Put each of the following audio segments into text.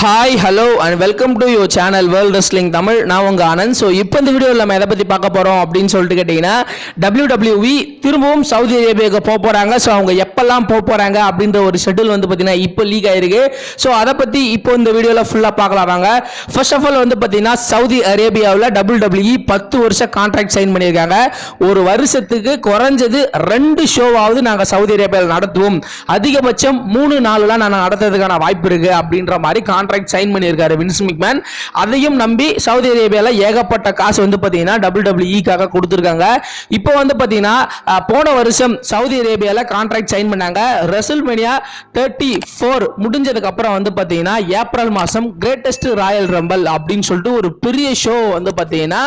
Hi hello and welcome to your channel World Wrestling Tamil நான் உங்கள் Anand so இப்போ இந்த வீடியோவில் நம்ம எதை பற்றி பார்க்க போகிறோம் அப்படின்னு சொல்லிட்டு கேட்டிங்கன்னா WWE திரும்பவும் சவுதி அரேபியாவுக்கு போக போகிறாங்க ஸோ அவங்க எப்போல்லாம் போக போகிறாங்க அப்படின்ற ஒரு ஷெட்யூல் வந்து பார்த்தீங்கன்னா இப்போ லீக் ஆயிருக்கு. ஸோ அதை பற்றி இப்போ இந்த வீடியோவில் ஃபுல்லாக பார்க்கலாம் வாங்க. ஃபர்ஸ்ட் ஆஃப் ஆல் வந்து பார்த்தீங்கன்னா சவுதி அரேபியாவில் WWE பத்து வருஷம் கான்ட்ராக்ட் சைன் பண்ணியிருக்காங்க. ஒரு வருஷத்துக்கு குறைஞ்சது ரெண்டு ஷோவாவது நாங்கள் சவுதி அரேபியாவில் நடத்துவோம். அதிகபட்சம் மூணு நாலுலாம் நாங்கள் நடத்துறதுக்கான வாய்ப்பு இருக்குது அப்படின்ற மாதிரி கான்ட்ராக்ட் சைன் பண்ணியிருக்காரு வின்ஸ் மிக்மேன். அதையும் நம்பி சவுதி அரேபியாவில் ஏகப்பட்ட காசு வந்து பார்த்தீங்கன்னா டபிள்யூ டபிள்யூஇக்காக கொடுத்துருக்காங்க. இப்போ வந்து பார்த்தீங்கன்னா போன வருஷம் சவுதி அரேபியாவில் கான்ட்ராக்ட் சைன் பண்ணாங்க. ரெசல்மேனியா தேர்ட்டி ஃபோர் முடிஞ்சதுக்கு அப்புறம் வந்து பார்த்தீங்கன்னா ஏப்ரல் மாதம் கிரேட்டஸ்ட் ராயல் ரம்பல் அப்படின்னு சொல்லிட்டு ஒரு பெரிய ஷோ வந்து பார்த்தீங்கன்னா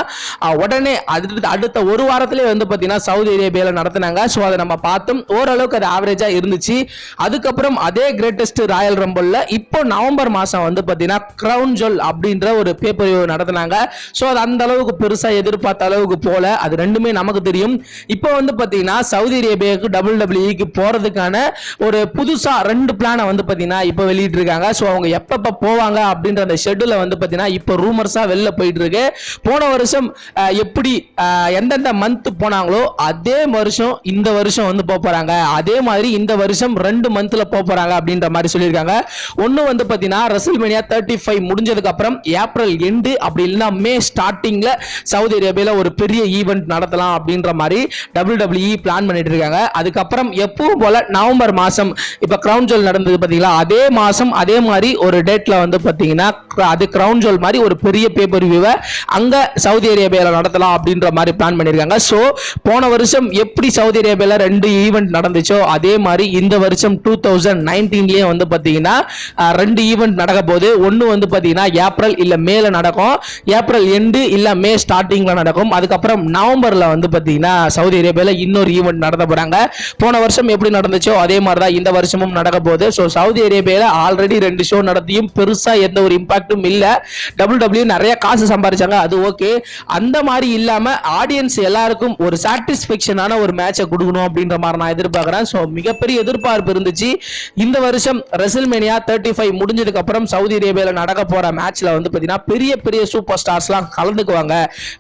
உடனே அடுத்த அடுத்த ஒரு வாரத்திலே வந்து பார்த்தீங்கன்னா சவுதி அரேபியாவில் நடத்தினாங்க. ஸோ அதை நம்ம பார்த்தோம். ஓரளவுக்கு அது ஆவரேஜாக இருந்துச்சு. அதுக்கப்புறம் அதே கிரேட்டஸ்ட் ராயல் ரம்பல்ல இப்போ நவம்பர் மாதம் வந்து பார்த்தீங்கன்னா கிரவுன் ஜுவல் அப்படின்ற ஒரு பேப்பர் நடத்தினாங்க. ஸோ அது அந்த அளவுக்கு பெருசாக எதிர்பார்த்த அளவுக்கு போல. அது ரெண்டுமே நமக்கு தெரியும். இப்போ வந்து பார்த்தீங்கன்னா சவுதி அரேபியாவுக்கு டபுள் டபிள்யூக்கு போகிறதுக்கான ஒரு புதுசாக ரெண்டு பிளானை வந்து பார்த்தீங்கன்னா இப்போ வெளியிட்டிருக்காங்க. ஸோ அவங்க எப்பப்போ போவாங்க அப்படின்ற அந்த ஷெட்யூலை வந்து பார்த்தீங்கன்னா இப்போ ரூமர்ஸாக வெளில போயிட்டு இருக்கு போன வருஷம் எப்படி எந்தெந்த மந்த் போனாங்களோ அதே வருஷம் இந்த வருஷம் வந்து போக போறாங்க. அதே மாதிரி இந்த வருஷம் ரெண்டு மந்த்ல போக போறாங்க அப்படின்ற மாதிரி சொல்லியிருக்காங்க. ஒன்று வந்து பார்த்தீங்கன்னா ரசல்மேனியா தேர்ட்டி ஃபைவ் முடிஞ்சதுக்கு அப்புறம் ஏப்ரல் எண்டு அப்படி இல்லைன்னா மே ஸ்டார்டிங்ல சவுதி அரேபியாவில் ஒரு பெரிய ஈவெண்ட் நடத்தலாம் அப்படின்ற மாதிரி டபிள்யூ டபிள்யூஇ பிளான் பண்ணிட்டு இருக்காங்க. அதுக்கப்புறம் எப்பவும் போல நவம்பர் மாசம் இப்போ கிரவுன் ஜோல் நடந்தது பார்த்தீங்களா? அதே மாசம் அதே மாதிரி ஒரு டேட்ல வந்து பார்த்தீங்கன்னா அது கிரவுன் ஜோல் மாதிரி ஒரு பெரிய பேப்பர் வியூவை அங்க சவுதி அரேபியாவில் நடத்தலாம் அப்படின்ற மாதிரி பிளான் பண்ணியிருக்காங்க ஸோ போன வருஷம் எப்படி சவுதி அரேபியாவில் ரெண்டு ஈவெண்ட் நடந்துச்சோ அதே மாதிரி இந்த வருஷம் டூ தௌசண்ட் நைன்டீன்லேயே வந்து பார்த்தீங்கன்னா ரெண்டு ஈவெண்ட் நடக்க போகுது ஒன்று வந்து பார்த்தீங்கன்னா ஏப்ரல் இல்லை மேல நடக்கும். ஏப்ரல் எண்டு இல்லை மே ஸ்டார்டிங்கில் நடக்கும். அதுக்கப்புறம் நவம்பரில் வந்து பார்த்தீங்கன்னா சவுதி அரேபியாவில் இன்னொரு ஈவெண்ட் நடத்த போகிறாங்க போன வருஷம் எப்படி நடந்துச்சோ அதே மாதிரி தான் இந்த வருஷமும் நடக்க போகுது ஸோ சவுதி அரேபியாவில் ஆல்ரெடி ரெண்டு ஷோ நடத்தியும் பெருசாக எந்த ஒரு இம்பாக்டும் இல்லை. டபுள் டபிள்யூ நிறைய காசு சம்பாதிச்சாங்க அது ஓகே அந்த மாதிரி இல்லாமல் ஆடியன்ஸ் எல்லாருக்கும் ஒரு சாட்டிஸ்ஃபேக்ஷனான ஒரு மேட்சை கொடுக்கணும் அப்படின்ற மாதிரி நான் எதிர்பார்க்குறேன். ஸோ மிகப்பெரிய எதிர்பார்ப்பு இருந்துச்சு. இந்த வருஷம் ரெசில்மேனியா தேர்ட்டி ஃபைவ் முடிஞ்சதுக்கு அப்புறம் சவுதி அரேபியாவில் நடக்க போகிற மேட்ச்சில் வந்து பார்த்தீங்கன்னா பெரிய பெரிய சூப்பர் ஸ்டார்ஸ்லாம் கலந்துக்குவாங்க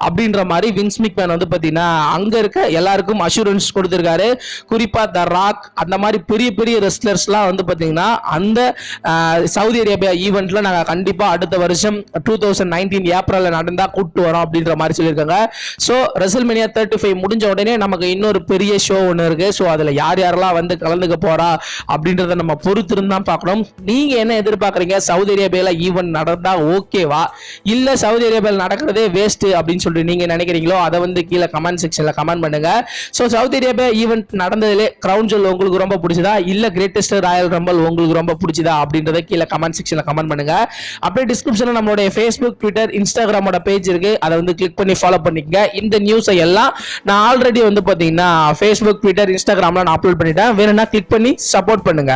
அப்படின்ற மாதிரி வின்ஸ் மிக்மேன் வந்து பார்த்தீங்கன்னா அங்கே இருக்க எல்லாருக்கும் அஷூரன்ஸ் கொடுத்துருக்காரு. குறிப்பாக த ராக் அந்த மாதிரி பெரிய பெரிய ரெஸ்லர்ஸ்லாம் வந்து பார்த்தீங்கன்னா அந்த சவுதி அரேபியா ஈவெண்ட்ல நாங்கள் கண்டிப்பாக அடுத்த வருஷம் டூ தௌசண்ட் நைன்டீன் ஏப்ரலில் நடந்தால் கூப்பிட்டு வரோம் அப்படின்ற மாதிரி சொல்லியிருக்காங்க. ஸோ ரெசல்மேனியா தேர்ட்டி ஃபைவ் முடிஞ்ச உடனே நமக்கு இன்னொரு பெரிய ஷோ ஒன்று இருக்கு. ஸோ அதில் யார் யாரெல்லாம் வந்து கலந்துக்க போறா அப்படின்றத நம்ம பொறுத்திருந்தான் பார்க்கணும். நீங்க என்ன எதிர்பார்க்குறீங்க? சவுதி அரேபியாவில் ஈவெண்ட் நடந்தா ஓகேவா இல்ல சவுதி அரேபியாவில் நடக்கிறதே வேஸ்ட் அப்படின்னு சொல்லிட்டு நீங்க நினைக்கிறீங்களோ அதை வந்து கீழே கமெண்ட் செக்ஷன்ல கமெண்ட் பண்ணுங்க. ஸோ சவுதி அரேபியா ஈவெண்ட் நடந்ததுலே கிரவுன் ஜுவல் உங்களுக்கு ரொம்ப பிடிச்சதா? இல்ல கிரேட்டஸ்ட் ராயல் ரம்பல் உங்களுக்கு ரொம்ப பிடிச்சதா? அப்படின்றத கீழே கமெண்ட் செக்ஷன்ல கமெண்ட் பண்ணுங்க. அப்படியே டிஸ்கிரிப்ஷன்ல நம்மளுடைய ஃபேஸ்புக் ட்விட்டர் இன்ஸ்டாகிராமோட பேஜ் இருக்கு. அதை வந்து கிளிக் பண்ணி ஃபாலோ பண்ணிக்கங்க. இந்த நியூஸை எல்லாம் நான் ஆல்ரெடி வந்து பாத்தீங்கன்னா ஃபேஸ்புக் ட்விட்டர் இன்ஸ்டாகிராம்ல நான் அப்லோட் பண்ணிட்டேன். வேணும்னா கிளிக் பண்ணி சப்போர்ட் பண்ணுங்க.